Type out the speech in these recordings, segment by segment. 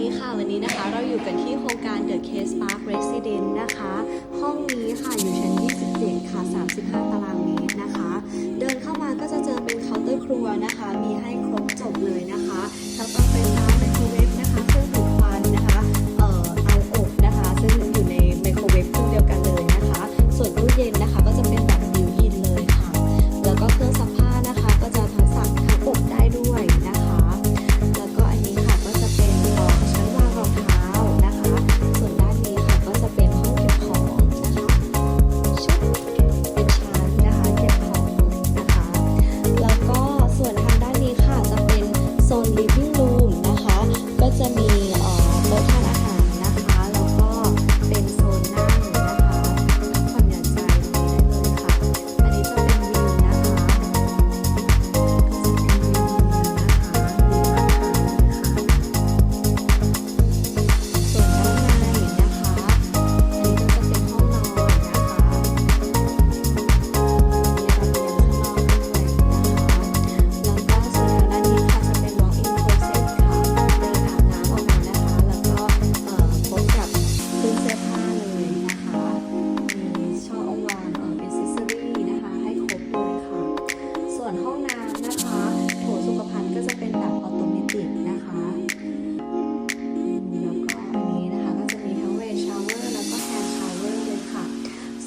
ดีค่ะวันนี้นะคะเราอยู่กันที่โครงการ The Case Park Residence นะคะ ห้องนี้ค่ะอยู่ชั้น 27 ค่ะ 35 ตารางเมตรนะคะ เดินเข้ามาก็จะเจอเป็นเคาน์เตอร์ครัวนะคะมี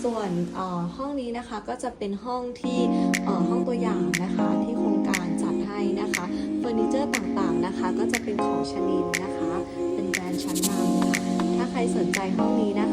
ส่วนห้องนี้นะคะก็จะเป็นห้องที่ห้องตัวอย่างนะคะที่โครงการจัดให้นะคะเฟอร์นิเจอร์ต่างๆนะคะ ก็จะเป็นของชนินนะคะ เป็นแบรนด์ชั้นนำถ้าใครสนใจห้องนี้นะคะ